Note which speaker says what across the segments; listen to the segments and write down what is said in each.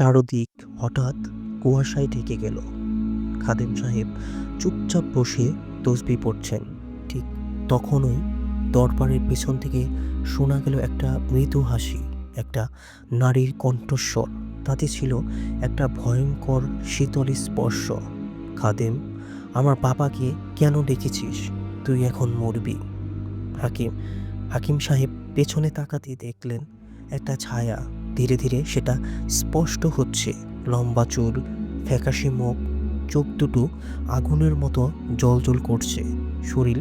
Speaker 1: চারদিক হঠাৎ কুয়াশায় ঢেকে গেল। খাদেম সাহেব চুপচাপ বসে তসবি পড়ছেন। ঠিক তখনই দরবারের পেছন থেকে শোনা গেল একটা মৃদু হাসি, একটা নারীর কণ্ঠস্বর। তাতে ছিল একটা ভয়ঙ্কর শীতল স্পর্শ। খাদেম, আমার বাবাকে কেন ডেকেছিস? তুই এখন মরবি। হাকিম হাকিম সাহেব পেছনে তাকাতে দেখলেন একটা ছায়া ধীরে ধীরে সেটা স্পষ্ট হচ্ছে। লম্বা চুল, ফ্যাকাশে মুখ, চোখ দুটো আগুনের মতো জল করছে। শরীর,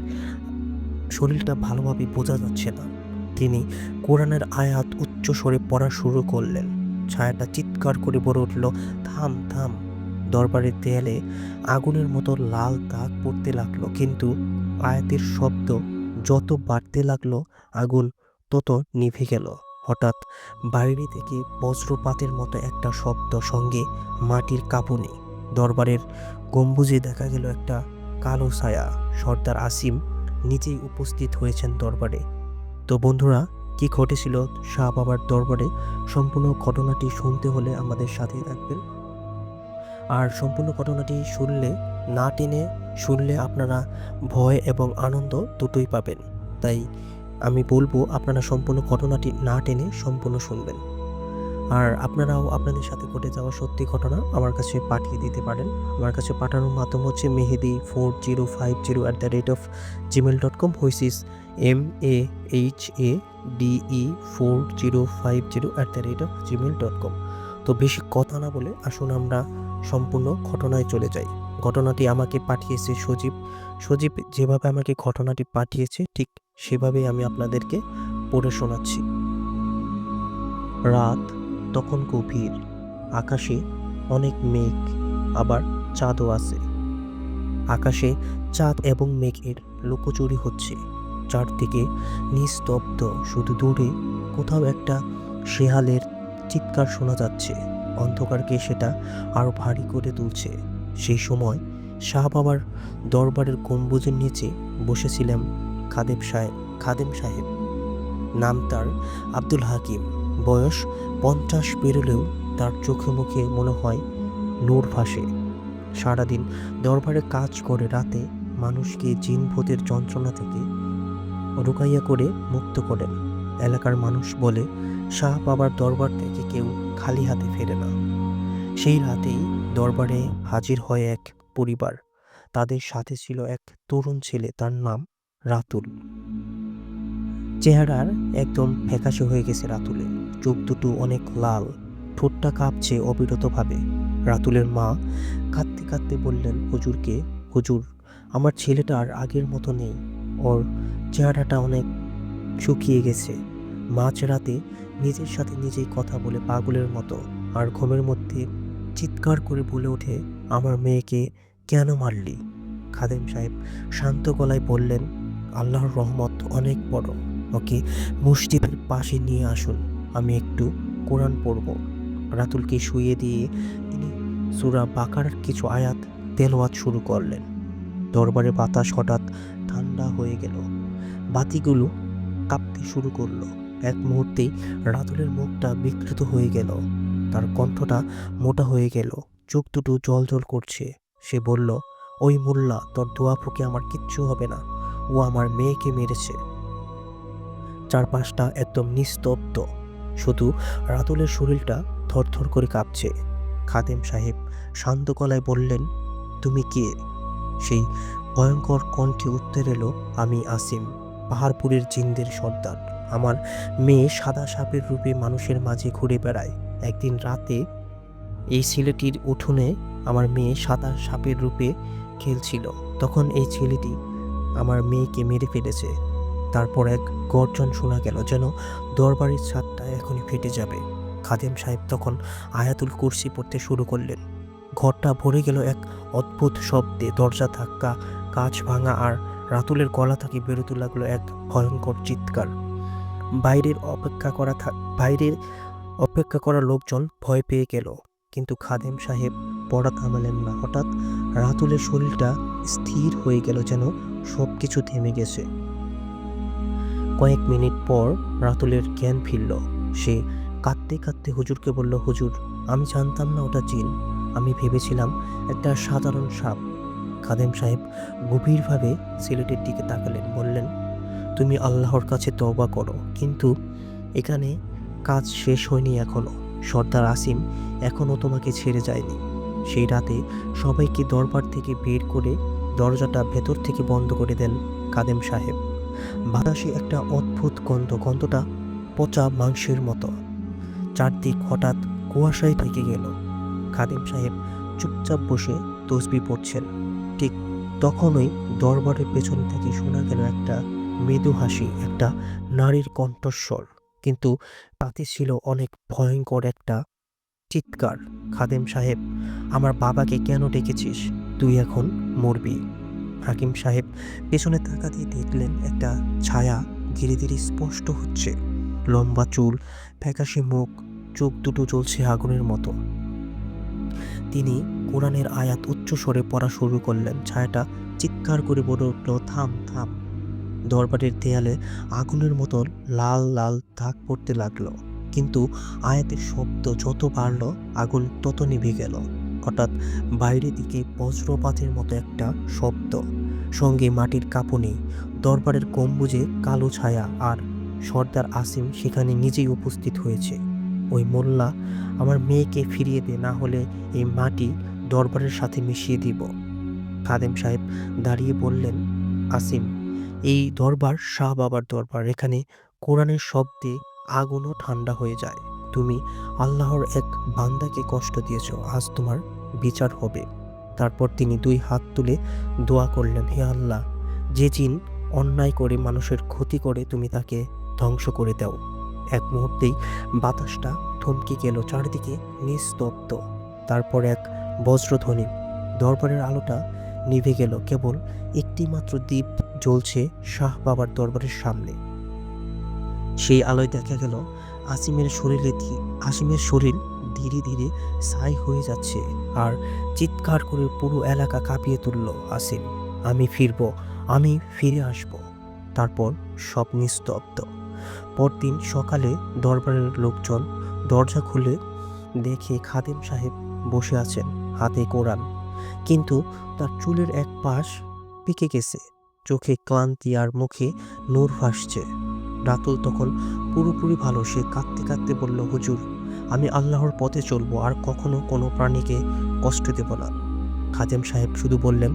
Speaker 1: শরীরটা ভালোভাবে বোঝা যাচ্ছে না। তিনি কোরআনের আয়াত উচ্চ স্বরে পড়া শুরু করলেন। ছায়াটা চিৎকার করে বলে উঠল, থাম থাম। দরবারের দেয়ালে আগুনের মতো লাল দাগ পড়তে লাগল, কিন্তু আয়াতের শব্দ যত বাড়তে লাগল, আগুন তত নিভে গেল। হঠাৎ বাইরে থেকে বজ্রপাতের মতো একটা শব্দ সঙ্গে মাটির কাঁপুনি। দরবারের গম্বুজে দেখা গেল একটা কালো ছায়া। সর্দার আসিম নিজেই উপস্থিত হয়েছেন দরবারে। তো বন্ধুরা, কি ঘটেছিল শাহ বাবার দরবারে? সম্পূর্ণ ঘটনাটি শুনতে হলে আমাদের সাথেই থাকবেন। আর সম্পূর্ণ ঘটনাটি শুনলে, না টেনে শুনলে আপনারা ভয় এবং আনন্দ দুটোই পাবেন। তাই আমি বলব আপনারা সম্পূর্ণ ঘটনাটি না টেনে সম্পূর্ণ শুনবেন। আর আপনারাও আপনাদের সাথে ঘটে যাওয়া সত্যি ঘটনা আমার কাছে পাঠিয়ে দিতে পারেন। আমার কাছে পাঠানোর মাধ্যম হচ্ছে Mehedi four zero five zero at the rate of Gmail dot com which is M E H E D I four zero five zero at the rate of Gmail dot com. তো বেশি কথা না বলে আসুন আমরা সম্পূর্ণ ঘটনায় চলে যাই। ঘটনাটি আমাকে পাঠিয়েছে সজীব। সজীব যেভাবে আমাকে ঘটনাটি পাঠিয়েছে, ঠিক সেভাবেই আমি আপনাদেরকে পড়ে শোনাচ্ছি। রাত তখন গভীর, আকাশে অনেক মেঘ, আবার চাঁদও আছে। আকাশে চাঁদ এবং মেঘের লুকোচুরি হচ্ছে। চারদিকে নিস্তব্ধ, শুধু দূরে কোথাও একটা শেহালের চিৎকার শোনা যাচ্ছে। অন্ধকারকে সেটা আরও ভারী করে তুলছে। সেই সময় শাহ বাবার দরবারের গম্বুজের নিচে বসেছিলাম খাদেম সাহেব খাদেম সাহেব। নাম তার আব্দুল হাকিম। বয়স পঞ্চাশ পেরোলেও তার চোখে মুখে মনে হয় নূর ভাসে। সারাদিন দরবারে কাজ করে রাতে মানুষকে জিন ভূতের যন্ত্রণা থেকে রুকাইয়া করে মুক্ত করেন। এলাকার মানুষ বলে শাহ বাবার দরবার থেকে কেউ খালি হাতে ফেরে না। সেই রাতেই দরবারে হাজির হয় এক পরিবার। তাদের সাথে ছিল এক তরুণ ছেলে, তার নাম রাতুল। চেহারার একদম ফ্যাকাশে হয়ে গেছে রাতুলে চোখ দুটো অনেক লাল, ঠোঁটটা কাঁপছে অবিরতভাবে। রাতুলের মা কাঁদতে কাঁদতে বললেন, হুজুরকে, হুজুর, আমার ছেলেটা আর আগের মতো নেই। ওর চেহারাটা অনেক শুকিয়ে গেছে। মাঝ রাতে নিজের সাথে নিজেই কথা বলে পাগলের মতো আর ঘুমের মধ্যে চিৎকার করে বলে ওঠে, আমার মেয়েকে কেন মারলি? খাদেম সাহেব শান্ত গলায় বললেন আল্লাহর রহমত অনেক বড়। ওকে, মসজিদের পাশে নিয়ে আসুন। আমি একটু কোরআন পড়ব। রাতুলকে শুয়ে দিয়ে তিনি সুরা বাকার কিছু আয়াত তেলওয়াত শুরু করলেন। দরবারে বাতাস হঠাৎ ঠান্ডা হয়ে গেল। বাতিগুলো কাঁপতে শুরু করল। এক মুহূর্তেই রাতুলের মুখটা বিকৃত হয়ে গেল। তার কণ্ঠটা মোটা হয়ে গেল। চোখ দুটো জল জল করছে। সে বলল, ওই মোল্লা, তোর দোয়া ফুকে আমার কিচ্ছু হবে না। ও আমার মেয়েকে মেরেছে। চারপাশটা একদম নিস্তব্ধ। শুধু রাতুলের শরীরটা থরথর করে কাঁপছে। খাদেম সাহেব শান্ত গলায় বললেন, তুমি কে? সেই ভয়ঙ্কর কণ্ঠে উত্তর এলো, আমি আসিম, পাহাড়পুরের জিন্দের সর্দার। আমার মেয়ে সাদা সাপের রূপে মানুষের মাঝে ঘুরে বেড়ায়। একদিন রাতে এই ছেলেটির উঠোনে আমার মেয়ে সাদা সাপের রূপে খেলছিল। তখন এই ছেলেটি আমার মেয়েকে মেরে ফেলেছে। তারপর এক গর্জন শোনা গেল যেন দরবারের ছাদটা এখনই ফেটে যাবে। খাদেম সাহেব তখন আয়াতুল কুরসি পড়তে শুরু করলেন। ঘরটা ভরে গেল এক অদ্ভুত শব্দে। দরজা ধাক্কা, কাঁচ ভাঙা আর রাতুলের গলা থেকে বেরোতে লাগল এক ভয়ঙ্কর চিৎকার। বাইরের অপেক্ষা করা বাইরের অপেক্ষা করা লোকজন ভয় পেয়ে গেল। কিন্তু খাদেম সাহেব পড়া থামালেন না। হঠাৎ রাতুলের শরীরটা স্থির হয়ে গেল যেন সব কিছু থেমে গেছে। কয়েক মিনিট পর রাতুলের জ্ঞান ফিরল। সে কাঁদতে কাঁদতে হুজুরকে বলল, হুজুর, আমি জানতাম না ওটা জিন। আমি ভেবেছিলাম একটা সাধারণ সাপ। খাদেম সাহেব গভীরভাবে ছেলেটির দিকে তাকালেন, বললেন, তুমি আল্লাহর কাছে তওবা করো, কিন্তু এখানে কাজ শেষ হয়নি এখনও। সর্দার আসিম এখনও তোমাকে ছেড়ে যায়নি। সেই রাতে সবাইকে দরবার থেকে বের করে দরজাটা ভেতর থেকে বন্ধ করে দেন কাদেম সাহেব। বাতাসে একটা অদ্ভুত গন্ধ, গন্ধটা পচা মাংসের মতো। চারদিক হঠাৎ কুয়াশায় থেকে গেল। খাদেম সাহেব চুপচাপ বসে তসবি পড়ছেন। ঠিক তখনই দরবারের পেছন থেকে শোনা গেল একটা মৃদু হাসি, একটা নারীর কণ্ঠস্বর। কিন্তু তাতে ছিল অনেক ভয়ঙ্কর একটা চিৎকার, খাদেম সাহেব, আমার বাবাকে কেন ডেকেছিস? তুই এখন মরবি। হাকিম সাহেব পেছনে তাকাতেই দেখলেন একটা ছায়া ধীরে ধীরে স্পষ্ট হচ্ছে। লম্বা চুল, ফ্যাকাশে মুখ, চোখ দুটো জ্বলছে আগুনের মতো। তিনি কোরআনের আয়াত উচ্চ স্বরে পড়া শুরু করলেন। ছায়াটা চিৎকার করে বলে উঠল, থাম থাম। দরবারের দেয়ালে আগুনের মতো লাল লাল দাগ পড়তে লাগল। কিন্তু আয়াতের শব্দ যত বাড়ল, আগুন তত নিভে গেল। হঠাৎ বাইরের দিকে বজ্রপাতের মতো একটা শব্দ। সঙ্গে মাটির কাঁপুনি, দরবারের গম্বুজে কালো ছায়া আর সর্দার আসিম সেখানে নিজেই উপস্থিত হয়েছে। ওই মোল্লা, আমার মেয়েকে ফিরিয়ে দে, না হলে এই মাটি দরবারের সাথে মিশিয়ে দিব। খাদেম সাহেব দাঁড়িয়ে বললেন, আসিম, এই দরবার শাহ বাবার দরবার। এখানে কোরআনের শব্দে আগুনও ঠান্ডা হয়ে যায়। তুমি আল্লাহর এক বান্দাকে কষ্ট দিয়েছ, আজ তোমার বিচার হবে। তারপর তিনি দুই হাত তুলে দোয়া করলেন, হে আল্লাহ, যে জিন অন্যায় করে মানুষের ক্ষতি করে তুমি তাকে ধ্বংস করে দাও। এক মুহূর্তেই বাতাসটা থমকে গেল চারিদিকে নিস্তব্ধ। তারপর এক বজ্রধ্বনি, দরবারের আলোটা নিভে গেল, কেবল একটি মাত্র দ্বীপ জ্বলছে শাহ বাবার দরবারের সামনে। সেই আলোয় দেখা গেল আসিমের শরীরে আসিমের শরীর ধীরে ধীরে ছাই হয়ে যাচ্ছে আর চিৎকার করে পুরো এলাকা কাঁপিয়ে তুলল আসিম। আমি ফিরবো, আমি ফিরে আসব। তারপর সব নিস্তব্ধ। পরদিন সকালে দরবারের লোকজন দরজা খুলে দেখে খাদেম সাহেব বসে আছেন হাতে কোরআন। কিন্তু তার চুলের এক পাশ পেকে গেছে, চোখে ক্লান্তি আর মুখে নূর ভাসছে। রাতুল তখন পুরোপুরি ভালো। সে কাঁদতে কাঁদতে বলল, হুজুর, আমি আল্লাহর পথে চলবো, আর কখনো কোনো প্রাণীকে কষ্ট দেব না। খাদেম সাহেব শুধু বললেন,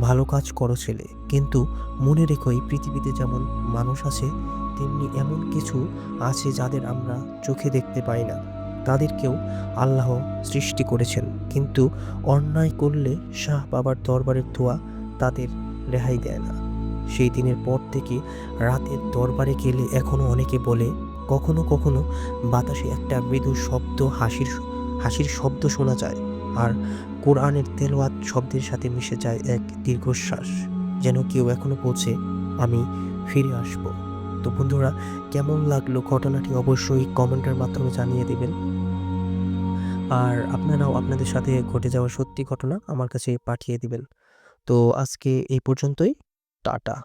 Speaker 1: ভালো কাজ করো ছেলে, কিন্তু মনে রেখো এই পৃথিবীতে যেমন মানুষ আছে, তেমনি এমন কিছু আছে যাদের আমরা চোখে দেখতে পাই না। তাদেরকেও আল্লাহ সৃষ্টি করেছেন, কিন্তু অন্যায় করলে শাহ বাবার দরবারের ধোয়া তাদের রেহাই দেয় না। সেই দিনের পর থেকে রাতের দরবারে গেলে এখনও অনেকে বলে, কখনো কখনো বাতাসে একটা মৃদু শব্দ, হাসির হাসির শব্দ শোনা যায় আর কোরআনের তেলোয়াত শব্দের সাথে মিশে যায় এক দীর্ঘশ্বাস, যেন কেউ এখনও পৌঁছে আমি ফিরে আসব। তো বন্ধুরা, কেমন লাগল ঘটনাটি অবশ্যই কমেন্টের মাধ্যমে জানিয়ে দেবেন। আর আপনারাও আপনাদের সাথে ঘটে যাওয়া সত্যি ঘটনা আমার কাছে পাঠিয়ে দিবেন। তো আজকে এই পর্যন্তই। টাটা।